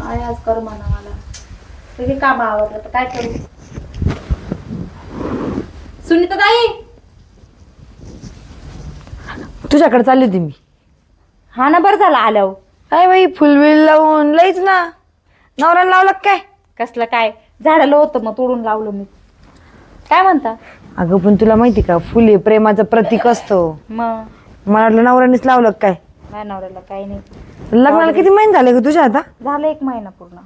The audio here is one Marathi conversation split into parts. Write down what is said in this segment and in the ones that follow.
काय आज कर म्हणा मला. सगळी काम आवडलं तर काय करू? सुनीता ताई! तुझ्याकडे चालली होती मी. हा ना बरं झालं आल्यावर. काय बाई फुलबिल लावून लईच ना. नवऱ्याला लावलं काय? कसलं काय? झाडाला होतं मग तोडून लावलं मी. काय म्हणता? अगं पण तुला माहिती का फुले प्रेमाचं प्रतीक असतो. मग? मला वाटलं नवऱ्यानेच लावलं काय? माझ्या नवऱ्याला काही नाही. लग्नाला किती महिने झाले ग तुझ्या आता? झालं एक महिना पूर्ण.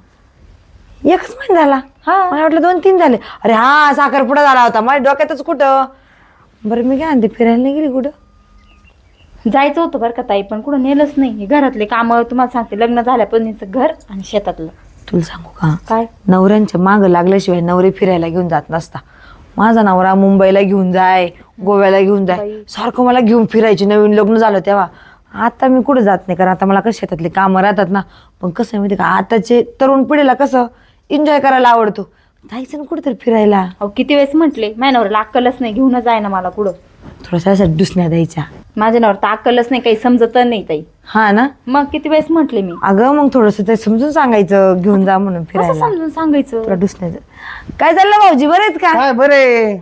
एकच महिना झाला? हा. मला वाटलं दोन तीन झाले. अरे हा साखरपुडा झाला होता. माझ्या डोक्यातच कुठं? बरं मी काय म्हणते फिरायला नाही गेली कुठं? जायचं होतं बरं का ताई पण कुठं नेलंच नाही. हे घरातले कामं तुम्हाला सांगते लग्न झाल्यापासून घर आणि शेतातलं. तुला सांगू का? काय? नवऱ्यांच्या मागं लागल्याशिवाय नवरे फिरायला घेऊन जात नसता. माझा नवरा मुंबईला घेऊन जाय गोव्याला घेऊन जाय. सारखं मला घेऊन फिरायची नवीन लग्न झालं तेव्हा. आता मी कुठं जात नाही कारण आता मला कसं शेतातले कामं राहतात ना. पण कसं आहे माहिती का आताचे तरुण पिढीला कसं एन्जॉय करायला आवडतो. जायचं ना कुठेतरी फिरायला. अहो किती वेळेस म्हटले माझ्या नवऱ्याला अक्कलच नाही घेऊनच जाय ना मला कुठं. थोडासा असं डुसण्या द्यायच्या. माझ्या नवरा तर अक्कलच नाही काही समजत नाही ताई. हा ना? मग किती वेळेस म्हटले मी? अगं मग थोडस ते समजून सांगायचं घेऊन जा म्हणून कसं फिरायला. समजून सांगायचं? तुला डुसण्याचं काय चाललं भाऊजी बरे आहेत का? काय बरे.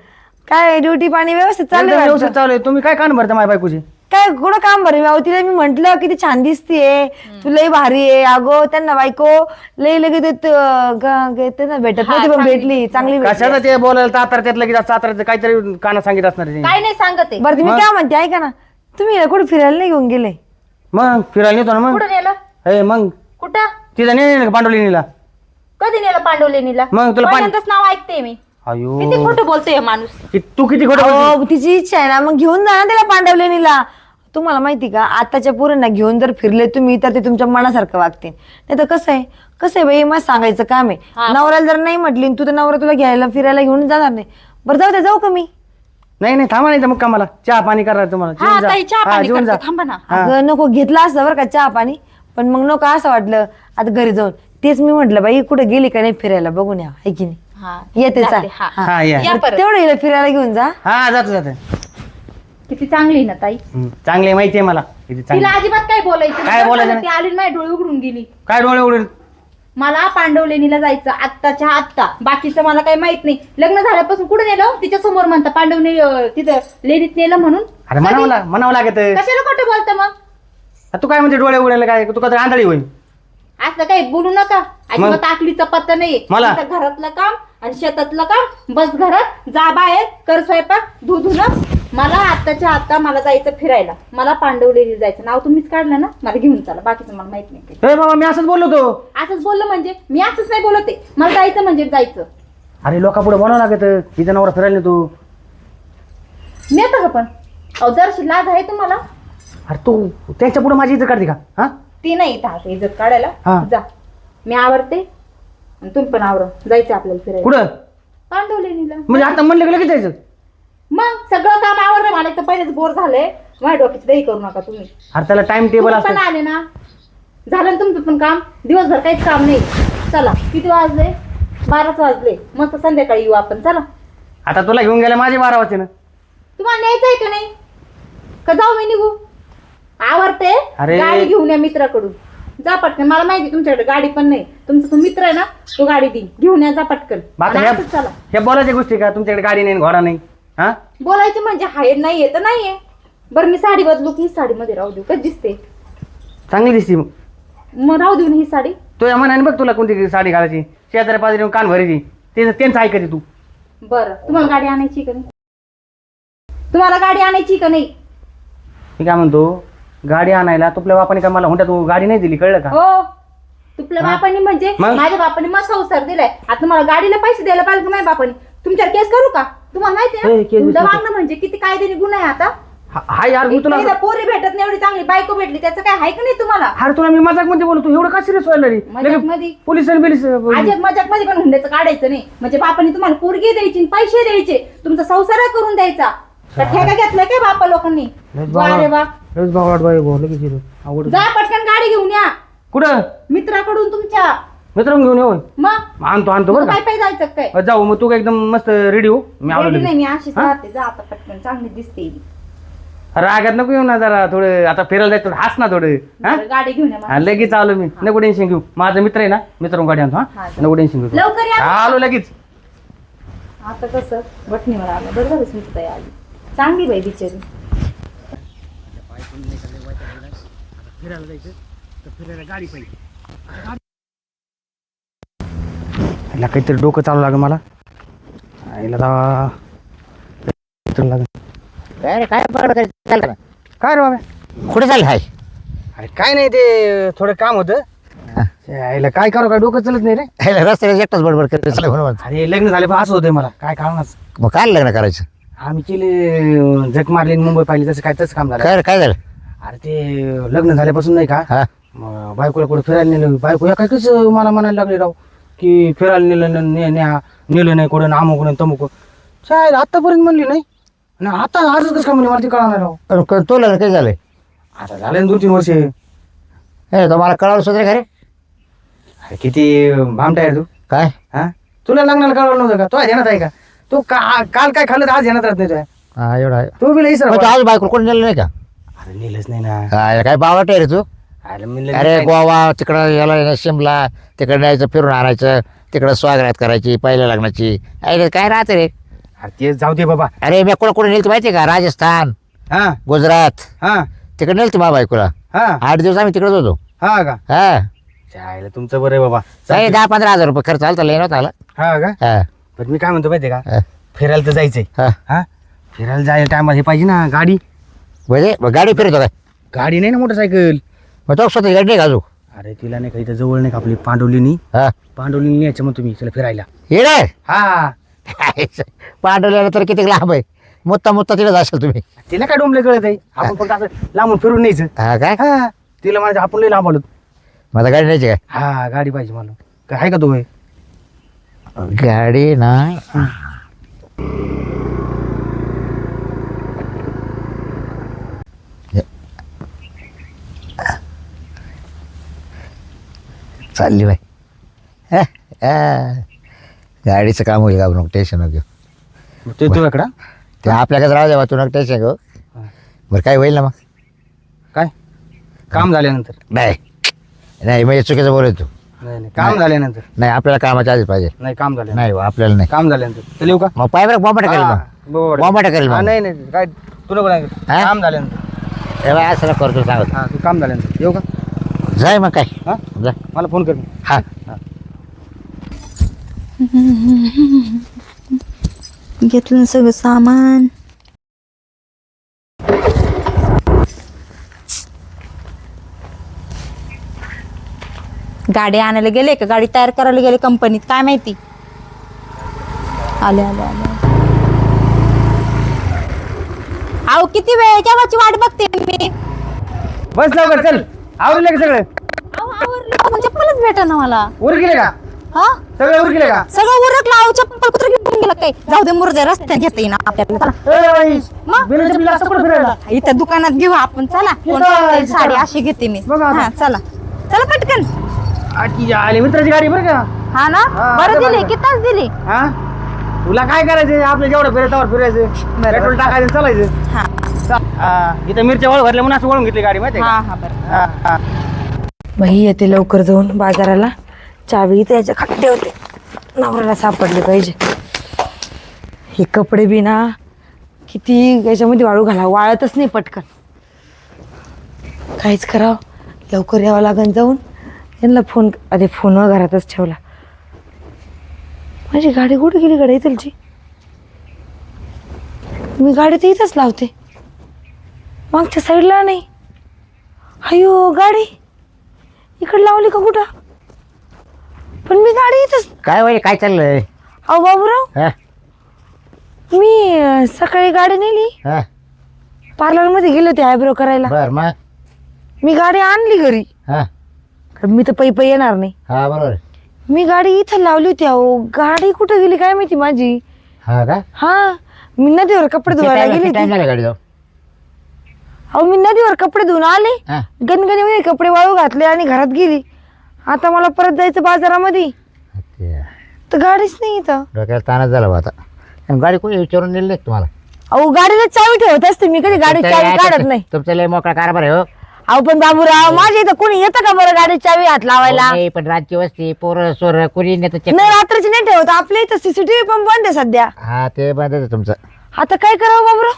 काय ड्युटी पाणी व्यवस्थित एकदम चालू व्यवस्थित चालू आहे. तुम्ही काय कान भरता माझ्या बायकोची? काय कुठं काम बरं? मी तिला मी म्हंटल किती छान दिसतीये. तू लई भारी आहे. अगो त्यांना बायको लई लगेच येत, ग- ग- भेटत नव्हती पण भेटली चांगली भेटली. कशाला ते बोलायला तातर काहीतरी काना सांगित असणार. काय नाही सांगत आहे बरं तुम्ही काय म्हणते? ऐका ना. तुम्ही हिला कुठे फिरायला नाही घेऊन गेले? मग? फिरायला नेतो ना मग? कुठं नेलं? हे मग? कुठं? तिथं नाही पांडवलीनीला कधी नेलं पांडवलेनीला मग तुला पाणी- पहिल्यांदाच नाव ऐकते मी. अयो. किती खोटं बोलतोय हे माणूस. कि- तू किती खोटं बोलती? अहो, तिची इच्छा आहे ना मग घेऊन जा ना तिला पांडवलेनीला तुम्हाला माहिती का? आताच्या पोरांना घेऊन जर फिरले तुम्ही तर ते तुमच्या मनासारखं वागते नाही तर कसं आहे? कसं आहे बाई? मग सांगायचं काम आहे. नवऱ्याला जर नाही म्हटली तू तर नवरा तुला घ्यायला फिरायला घेऊन जाणार नाही. बरं जाऊ दे जाऊ का मी? नाही नाही थांबा नाही तर मग कामाला चहा पाणी करा तुम्हाला. हा जेवून जा. ताई चहा हा, पाणी जेवून जा. करते, थांबा ना. हा. अगं नको घेतला असतं बरं का चहा पाणी. पण मग नको असं वाटलं आता घरी जाऊन. तेच मी म्हटलं बाई कुठे गेली का नाही फिरायला? बघून या है की नाही? हा. येते जाते, चाल. हा. हा या. या परत. तेवढं हिला फिरायला घेऊन जा. हा जातो जातो. किती चांगली आहे ना ताई? हम्म, चांगली आहे, माहिती आहे मला. किती चांगली तिला अजिबात काय बोलायचं. काय बोलायचं ती आली आणि माझे डोळे उघडून गेली. काय डोळे उडून मला पांडवलेनीला जायचं आत्ताच्या आत्ता. बाकीचं मला काही माहीत नाही. लग्न झाल्यापासून कुठे नेलं? तिच्या समोर म्हणता पांडवने अं, तिथं लेडीत नेलं म्हणून. अरे म्हणावं ला- म्हणावं लागत. कशाला खोटं बोलतं मग? तू काय म्हणते डोळे उडायला काय? तू का आंधळी होईल असं काही बोलू नका. अजिबात आकलीचा पत्ता नाही मला? घरातलं काम आणि शेतातलं काम? बस घरात जा बाहेर कर स्वयंपाक धु धुणं मला आत्ताच्या आत्ता मला जायचं फिरायला. मला पांडवलेली जायचं. नाव तुम्हीच काढलं ना? मला घेऊन चला. बाकीचं मला माहीत नाही काही. बाबा मी असंच बोललो तो असंच बोललं म्हणजे? मी असंच नाही बोलत मला जायचं म्हणजे जायचं. अरे लोका पुढे बोलावं लागत. तिचा नवरा फिरायला तू नेतं का पण? अहो जरशी लाज आहे तुम्हाला? अरे तू त्यांच्या पुढे माझी इज्जत काढते का? हा? ती नाही इथं. आता इज्जत काढायला. हा. जा. मी आवडते आणि तुम्ही पण आवड जायचं आपल्याला फिरायला. कुठं? पांडवलेनीला म्हणजे आता म्हणलं की लगेच जायचं? मग सगळं काम आवडलं मला एक तर पहिलेच बोर झालंय. माझ्या डोक्याची दही करू नका तुम्ही. अरे त्याला टाइम टेबल तुम्ही पण असतं आले ना. झालं ना तुमचं पण काम? दिवसभर काहीच काम नाही. चला किती वाजले? बाराच वाजले. मस्त संध्याकाळी येऊ आपण. चला. आता तुला घेऊन गेल्या माझे बारा वाजते ना. तुम्हाला न्यायचंय का नाही? का जाऊ मी निघू? आवडते अरे. गाडी घेऊन या मित्राकडून. जा पटकन. मला माहिती तुमच्याकडे गाडी पण नाही. तुमचा तो मित्र आहे ना तो गाडी देईन घेऊन या जा पटकन. बाकी आणि ह्या असंच चला. ह्या बोलायच्या गोष्टी का? तुमच्याकडे गाडी नाही घोडा नाही. हा? बोलायचे म्हणजे हाय नाहीये तर नाहीये. बरं मी साडी बदलू की ही साडीमध्ये राहू देऊ? कधी दिसते? चांगली दिसती. मग मग राहू देऊ ना ही साडी. तो या मनाने बघ तुला कोणती साडी घालायची. शेजारी पाजारी कान भरायची. ते त्यांचं ऐकायची तू. बरं तुम्हाला गाडी आणायची का नाही? तुम्हाला गाडी आणायची का नाही? मी काय म्हणतो? गाडी आणायला तुपल्या बापाने का मला हुंड्या तू गाडी नाही दिली कळलं का? हो. तुपल्या हा? बापाने म्हणजे मग? माझ्या बापाने मग संसार दिलाय. आता तुम्हाला गाडीला पैसे द्यायला पाहिजे का माझ्या बापाने? तुमच्यावर केस करू का? तुम्हाला माहिती ए, आहे म्हणजे किती कायद्याने गुन्हा आहे आता. हा- हाय यार मी तुला पोरी भेटत नाही एवढी चांगली बायको भेटली त्याचं काय आहे का नाही तुम्हाला? अरे तुला मी मजाकमध्ये बोलतो एवढं का सिरियस व्हायला रे मजाकमध्ये? पोलीस आणि बिलिस मजाकमध्ये पण हुंड्याचं काढायचं नाही. म्हणजे बापाने तुम्हाला पोरगी द्यायची आणि पैसे द्यायचे. तुमचा संसार करून द्यायचा. तर ठेका घेतलाय काय बापा लोकांनी? वा रे वा. लयच भावलाट बाई भाऊ लगेच. आवड जा पटकन गाडी घेऊन या. कुठं? मित्राकडून तुमच्या. मित्र घेऊन येऊ मग? आणतो आणतो बरं काय पाय जायचं काय? का जाऊ मग तू काय एकदम मस्त रेडी हो. मी आवडलो. नाही मी अशीच? राहते. जा आता पटकन चांगली दिसते. रागात नको येऊ ना जरा थोडं आता फिरायला जायचं थोडं हस ना थोडं. हा? बरं, गाडी घेऊन या. हा, लगेच आलो मी. नको टेन्शन घेऊ. माझा मित्र आहे ना मित्र गाडी आणतो हा, हा. नको टेन्शन घेऊ. लवकर या. आलो लगेच. आता कसं? बटणीवर आलं. बरं झालं स्मिता आली. चांगली बाई बिचारी. फिरायला जायचं तर फिरायला गाडी पाहिजे याला काहीतरी डोकं चालू लागेल मला. याला लागेल काय रे काय पकड काय चाललं का? काय रे बाबा? कुठे चाललं हाय? अरे काय नाही ते थोडं काम होतं. याला काय करू काय डोकं चालत नाही रे. रस्त्याला एकटाच बडबड करत चाललं म्हणून. अरे लग्न झाले पण असं होतंय मला. काय कारणच? मग काय लग्न करायचं? आम्ही केले झक मारली आणि मुंबई पाहिली तसं काय तसं काम झालं. काय काय झालं? अरे ते लग्न झाल्यापासून नाही का हा. बायकोला कुठे फिरायला नेलं बायको या काय कसं मला म्हणायला लागले राव की फिरायला नेलं न- ने- न्या नेलं नाही कुठं नामो कुठं तमुक चालेल आतापर्यंत म्हणली नाही. आणि आता आजच कसं काय म्हणजे मला ते कळणार राव. क- तो लग्न काय झालंय? आता झाले ना दोन तीन वर्ष. हे तो मला कळालं सुद्धा का रे? अरे किती भामटा आहे तू. काय? हा? तुला लग्नाला कळवलं नव्हतं का? तो ध्यानात आहे का? तू का काल काय खाल्लं तर आज ध्यानात राहत नाही तुझ्या. हा एवढा आहे. तू बी लई सर मग तू आज बायको कोणी नेलं नाही का? अरे नेलंच नाही ना. काय काय बावट आहे रे तू? अरे मी गोवा तिकडं याला यायला शिमला तिकडं यायचं फिरून आणायचं तिकडं स्वागत करायची पहिल्या लग्नाची. अरे काय राहते रे? अरे ते जाऊ दे बाबा. अरे मी कुठं कुठे नेलती माहिती आहे का? राजस्थान हा. गुजरात. हा. तिकडे नेलती माझ्या बायकोला. हा. आठ दिवस आम्ही तिकडेच होतो. हा का? हा. तुमचं बरं आहे बाबा. काही दहा पंधरा हजार रुपये खर्च आला तर लई नव्हता आला. हा का? हा. पण मी काय म्हणतो माहितीये का? हा. फिरायला तर जायचंय. हा. हा? फिरायला जायला टायमाला हे पाहिजे ना गाडी. म्हणजे मग गाडी फिरतो काय? गाडी नाही ना मोटरसायकल. मग तो स्वतः गाडी नाही का अरे तिला नाही का इथं जवळ नाही का आपली पांडवलीनी हा. पांडवलीनी न्यायचं मग तुम्ही चला फिरायला. ये रे हा. पांढरल्याला तर किती लांब आहे. मुत्ता मुत्ता तिला जाशाल तुम्ही. तिला काय डोंबले कळत आहे आपण फक्त असं लांबून फिरून न्यायचं. हा काय? हा. तिला म्हणायचं आपण लई लांब आलो माझा गाडी न्यायची काय? हा गाडी पाहिजे मला. काय आहे का तू? गाडी नाही चालली बाई. गाडीचं काम होईल का नको टेन्शन घेऊ. ते तुझ्याकडं ते आपल्याकडे राहू द्या तू नको टेन्शन घेऊ. बरं काय होईल ना मग काय काम झाल्यानंतर नाही नाही म्हणजे चुकीचं बोलत तू नाही नाही काम झाल्यानंतर. नाही आपल्याला कामाच्या आधीच पाहिजे. नाही काम झाल्यानंतर. नाही हो, आपल्याला नाही. काम झाल्यानंतर. चल येऊ का? मग पाय बरं बॉम्बट करेल हा, मग बरोबर. बॉम्बट करेल हा, मग नाही नाही काय तुला कोण हा? काम झाल्यानंतर. ए बाय, असं नको करतो सांगत. हा तू काम झाल्यानंतर. येऊ का? जाय मग काय. हा? जा. मला फोन कर. हा. घेतलं ना सगळं सामान. गाडी आणायला गेले का गाडी तयार करायला गेले कंपनीत काय माहिती? आले आले आले. अहो किती वेळ केव्हाची वाट बघते मी? बस लवकर चल. आवडले का सगळं? अहो, आवरलं का? म्हणजे चप्पलच भेटा ना मला. उर गेले का? हा? सगळं उर गेले का? सगळं उरकलं अहो चप्पल कुत्र घेऊन गेलं काय? जाऊ दे मुरजे रस्त्यात घेता येईन आपल्याला चला. ए, बाई, मग? बिलाचं बिल असं कुठं फिरायला? इथं दुकानात घेऊ आपण चला. कोण. साडी अशी घेते मी. बघा आता. हा चला. चला पटकन. आजी आली मित्राची गाडी बरं का? हा ना? हा, बरं दिली बरं. किती तास दिली? हा? तुला काय करायचं आपलं जेवढं फिरायचं फिरायचं. पेट्रोल टाकायचं चालायचं. हा. हा, इथं मिरच्या वळ भरल्या म्हणून असं वळून घेतली गाडी माहिती हा हा बरं. बाई येते लवकर जाऊन बाजाराला. चावी त्याच्याखाली होते नवऱ्याला सापडले पाहिजे. हे कपडे बी ना किती याच्यामध्ये वाळू घाला वाळतच नाही पटकन. काहीच करावं. लवकर यावं लागन जाऊन. यांना फोन अरे फोन घरातच ठेवला. माझी गाडी कुठे गेली गाडी इथलची मी गाडी तर इथंच लावते. मागच्या साईडला नाही. अयो गाडी. इकडे लावली का कुठं? पण मी गाडी इथंच काय वय काय चाललंय? अहो बाबूराव. हा? मी अं, सकाळी गाडी नेली. हा? पार्लरमध्ये गेले होते आयब्रो करायला. बर मग? मी गाडी आणली घरी. हा? मी तर पै पै येणार नाही. हा बरोबर मी गाडी इथं लावली होती अहो. गाडी कुठं गेली काय माहिती माझी? हा का? हा मी नदीवर कपडे धुवायला गेली टाइम होती. झाला गाडी जाऊ अहो मी नदीवर कपडे धुवून आले. हा. गणगणीमध्ये कपडे वाळू घातले आणि घरात गेली. आता मला परत जायचं बाजारामध्ये. ते तर गाडीच नाही इथं. डोक्याला ताणच झाला बा आता. आणि गाडी कोणी विचारून नेली नाही का तुम्हाला? अहो गाडीला चावी ठेवत असते. मी कधी गाडी चावी काढत नाही. तुमचं लय मोकळा कारभार आहे हो. अहो पण बाबूराव माझ्या इथं कोणी येतं का बरं गाडी चावी हात लावायला? नाही, पण रातची वस्ती पोरं सोर कुणी नेतं check नाही रात्रीची नाही ठेवत. आपल्या इथं सीसीटीव्ही पण बंद आहे सध्या. हा ते बंदच आहे तुमचं. आता काय करावं बाबूराव?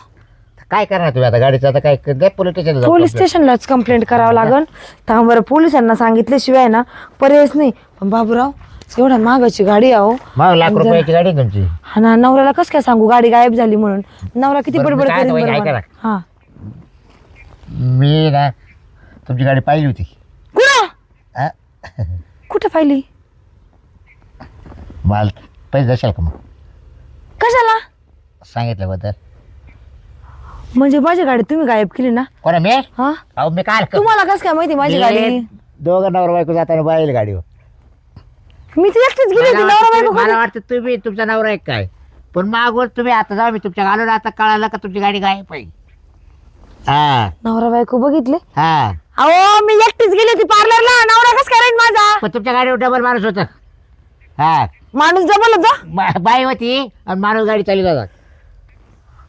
काय करणार तुम्ही आता गाडीचं? आता काय काय पोलीस स्टेशन पोलीस स्टेशनलाच कंप्लेंट करावं लागल. बरं पोलिसांना सांगितल्याशिवाय ना पर्यायच नाही. पण बाबूराव एवढ्या मागाची गाडी आहे मग लाख रुपयाची गाडी आहे तुमची. हा ना नवऱ्याला कस काय सांगू? गाडी गायब झाली म्हणून. नवरा किती बरं, मी बडबड काय बरं मला. ना. हा. मी ना तुमची गाडी पाहिली होती. कुठं हा? कुठं पाहिली? मला पैसे देशाल का मग? कशाला? सांगितल्याबद्दल. म्हणजे माझी गाडी तुम्ही गायब केली ना? कोणा मी? हा? अहो मी काय तुम्हाला कस काय माहिती माझी गाडी दोघं नवरा बायको जाताना बाईल गाडीवर. मी ती एकटीच गेली होती मला नवरा वाटतं बायको तुम्ही- मला वाटतं तुम्ही तुमचा नवरा एक काय? पण मागवर तुम्ही आता जाऊ मी तुमच्या घालून आता कळालं का तुमची गाडी गायब आहे? हा. नवरा बायको बघितले? हा. अहो मी एकटीच गेली होती पार्लरला नवरा कस करायन माझा? पण तुमच्या गाडीवर डबल माणूस होता. हा. माणूस डबल होता? मा- बाई होती आणि माणूस गाडी चालू होता.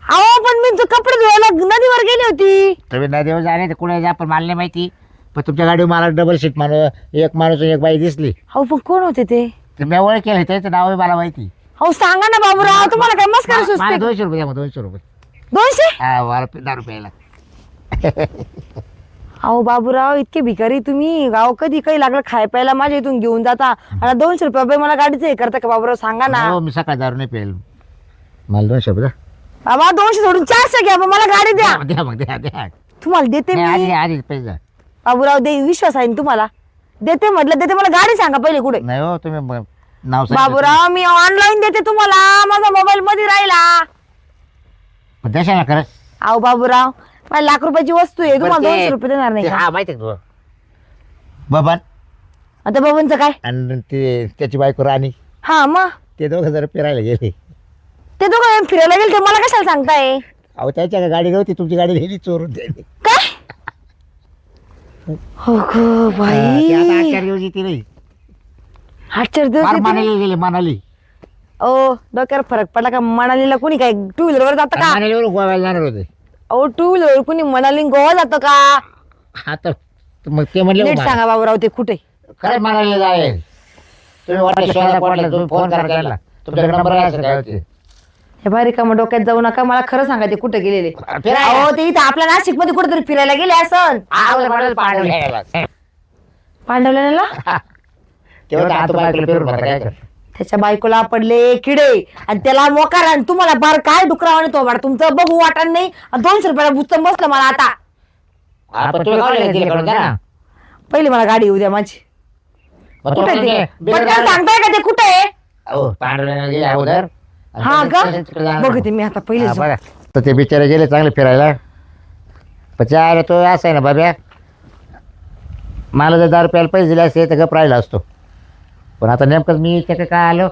अहो पण मी तो कपडे धुवायला नदीवर गेली होती. तुम्ही नदीवर जाणे तर कुठे जा पण मला नाही माहिती. पण तुमच्या गाडीवर मला डबल सीट माणूस एक माणूस आणि एक बाई दिसली. अहो पण कोण होते ते? तर मी ओळख केलं त्याचं नाव मला माहिती. अहो सांगा ना बाबूराव तुम्हाला काय मस्कर मला सुचते? दोनशे रुपये द्या मग दोनशे रुपये. दोनशे? हा मला दारू प्यायला अहो बाबूराव इतके भिकारी तुम्ही. गाव कधी काही लागलं खाय प्यायला माझ्या इथून घेऊन जाता. आणि दोनशे रुपये बाई मला गाडीचं हे करता का बाबूराव? सांगा ना. हो मी सकाळी दारू नाही प्यायला. मला दोनशे रुपये द्या. बाबा दोनशे सोडून चारशे घ्या मला गाडी द्या. द्या मग द्या द्या. तुम्हाला देते नाही, मी. आधी पैसे द्या बाबूराव दे विश्वास आहे ना तुम्हाला? देते म्हटलं देते मला गाडी सांगा पहिले कुठे. नाही हो तुम्ही नाव सांगितलं बाबूराव मी ऑनलाईन देते तुम्हाला. माझा मोबाईल मध्ये राहिला. पण द्याशा ना खरंच. अहो बाबूराव माझ्या लाख रुपयाची वस्तू आहे. तुम्हाला ते- दोनशे रुपये देणार नाही ते- का? हा माहिती तुला? बबन. आता बाबांचं काय? आणि ते त्याची बायको राणी. हा मग ते दोघं जरा फिरायला गेले. ते दोघं फिरायला गेले ते मला कशाला सांगताय? अहो त्याच्या का गाडी नव्हती? तुमची गाडी नेली चोरून त्यांनी. काय? हो गं हा, ते आता बाई येते नाही आश्चर्य दिवस फार येते. मनाली गेले मनाली. ओ डोक्यावर फरक पडला का? मनालीला कोणी काय? टू व्हीलर वर जातं का? मनालीवरून गोव्याला जाणार होते. अहो टू व्हीलर कोणी मनाली गोवा जातं का? आता मग ते म्हणले नीट सांगा बाबूराव ते कुठे? खरंच मनालीला जाईल तुम्ही वाटलं शोधा वाटलं तुम्ही फोन करा त्याला. तुमच्याकडे नंबर आहे काय होते हे बारी का मग डोक्यात जाऊ नका मला खरं सांगा ते कुठे गेलेले? फिरायला. अहो ते इथं आपल्या नाशिकमध्ये कुठेतरी फिरायला गेले असन. पांडवल्याला तेव्हा आता बायकोला फिरून बघा काय करणार. त्याच्या बायकोला पडले किडे आणि त्याला मोकार आणि तुम्हाला बार काय डुकरावाने तो बार? तुमचं बघू वाटत नाही. आणि दोनशे रुपयाला बुच्चम बसलं मला आता. आपण तुम्ही द्या ना. पहिली मला गाडी येऊ द्या माझी. मग कुठे तुम्ही ते? ते- पटकन सांगताय का ते कुठे आहे? अहो, पांढऱ्याला गेले अगोदर हा का. बघते मी आता पहिले हा, बघा. तर ते बिचारे गेले चांगले फिरायला. पण तो असं आहे ना बाब्या. मला जर दहा रुपयाला पैसे दिले असते तर गप राहिला असतो. पण आता नेमकं मी हिच्याकडे काय आलो?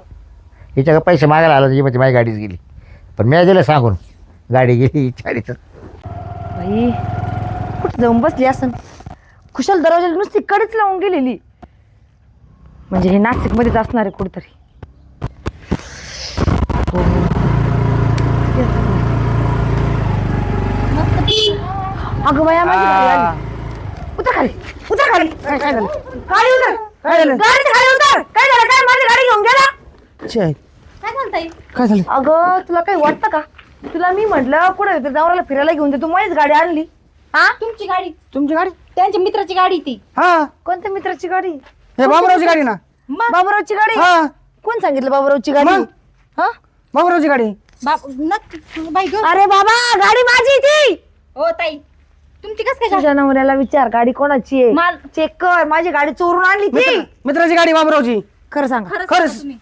हिच्याकडे पैसे मागायला आलो ही म्हणजे माझी गाडीच गेली. पण मी दिलं सांगून. गाडी गेली चारीच बाई कुठे जाऊन बसली असन? खुशाल दरवाजाला नुसती कडेच लावून गेलेली. म्हणजे हे नाशिक मध्येच असणार आहे कुठतरी. अगं बाया माझी गाडी आली. उतर खाली उतर खाली. काय काय झालं? खाली उतर काय झालं? गाडी खाली उतर. काय झालं? काय? माझी गाडी घेऊन गेला? छे, काय म्हणताय काय झालं? अगं तुला काही वाटतं का? तुला मी म्हटलं कुठे नवऱ्याला फिरायला घेऊन दे तू माझीच गाडी आणली. हा? तुमची गाडी. तुमची गाडी? त्यांच्या मित्राची गाडी ती. हा. कोणत्या मित्राची गाडी? हे बाबूरावची गाडी ना. मग? बाबूरावची गाडी? हा. कोण सांगितलं बाबूरावची गाडी? मग? हा? बाबूरावची गाडी. बाप नक्की. बाई ग. अरे बाबा गाडी माझी ती. हो ताई. तुमची कस काय गाडी? तुझ्या नवऱ्याला विचार गाडी कोणाची आहे? माल- चेक कर माझी गाडी चोरून आणली ती. मित्र- मित्राची गाडी बाबूरावची खरं सांगा. खरंच खरंच. सांगा तुम्ही.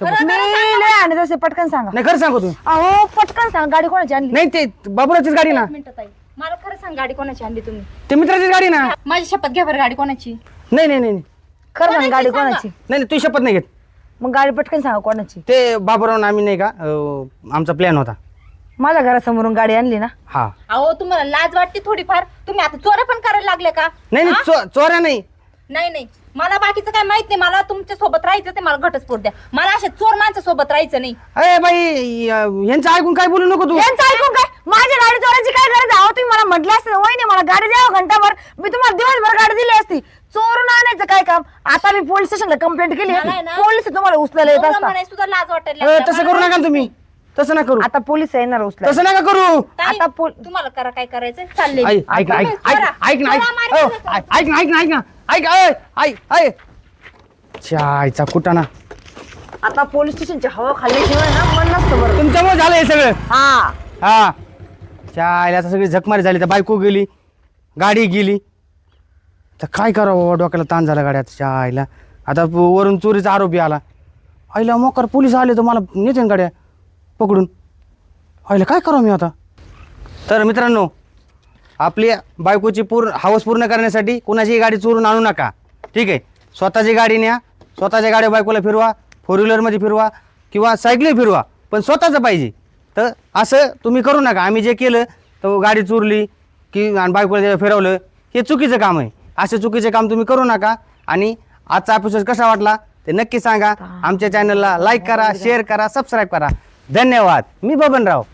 खरं सांग. मी लय आणि तसे पटकन सांगा. नाही खरं सांगतो तुम्ही. अहो पटकन सांग. गाडी कोणाची आणली? नाही ते बाबूरावचीच गाडी ना. एक मिनिटं ताई. मला खरं सांग गाडी कोणाची आणली तुम्ही? ते मित्राचीच गाडी ना. माझी शपथ घ्या बरं गाडी कोणाची? नाही नाही नाही नाही. खरं सांग गाडी सांगा. कोणाची? नाही तू शपथ नाही घेत. मग गाडी पटकन सांगा कोणाची. ते बाबूराव आम्ही नाही का अं, आमचा प्लॅन होता. माझ्या घरासमोरून गाडी आणली ना. हा. अहो तुम्हाला लाज वाटते थोडीफार? तुम्ही आता चोऱ्या पण करायला लागले का? नाही नाही चो- चोऱ्या नाही. नाही नाही. मला बाकीचं काय माहीत नाही. मला तुमच्यासोबत राहायचं ते मला घटस्फोट द्या. मला अशा चोर माणसा सोबत राहायचं नाही. अरे बाई अं, यांचं ऐकून काय बोलू नको तू? यांचं ऐकून काय? माझ्या गाडी चोरायची काय गरज आहे? अहो तुम्ही मला म्हटलं असतं वहिनी मला गाडी द्यावं घंटाभर. मी तुम्हाला दिवसभर गाडी दिली असती. चोरून आणायचं काय काम? आता मी पोलीस स्टेशनला कंप्लेंट केली मला आहे ना- पोलीस तुम्हाला उचलायला येत एवढं असता म्हणायचं सुद्धा लाज वाटायला अं, लागली. तसं करू नका तुम्ही. तसं नका करू. आता पोलीस येणार उचलायला. तसं नका करू. ताई, आता पोल- तुम्हाला करा काय करायचं? चालले. ऐक ऐक ऐक ऐक ऐक ना ऐक. अहो, ऐक ऐक ना ऐक ना ऐक ना. ऐक ऐक ऐक ऐक चायचा कुटाणा आता पोलीस स्टेशनची हवा खाल्ल्याशिवाय ना मन नसतं बरं. तुमच्यामुळे झालं हे सगळं. हा. हा. चायला आता सगळी झकमारी झाली तर बायको गेली गाडी गेली. तर काय करावं बाबा, डोक्याला ताण झाला गाड्यात चायला. आता प- वरून चोरीचा आरोपी आला. आईला मोकार पोलीस आले तर मला नेते ना गाड्या. पकडून. आईला काय करावं मी आता? तर मित्रांनो आपली बायकोची पूर्ण हवस पूर्ण करण्यासाठी कुणाची गाडी चोरून आणू नका. ठीक आहे? स्वतःची गाडी न्या स्वतःच्या गाड्या बायकोला फिरवा फोर व्हीलरमध्ये फिरवा किंवा सायकली फिरवा पण स्वतःचं पाहिजे. तर असं तुम्ही करू नका. आम्ही जे केलं तर गाडी चोरली की आणि बायकोला जे फिरवलं हे चुकीचं काम आहे. असे चुकीचे काम तुम्ही करू नका. आणि आजचा एपिसोड कसा वाटला ते नक्की सांगा. आमच्या चॅनलला लाईक करा शेअर करा सबस्क्राईब करा. धन्यवाद. मी बबनराव.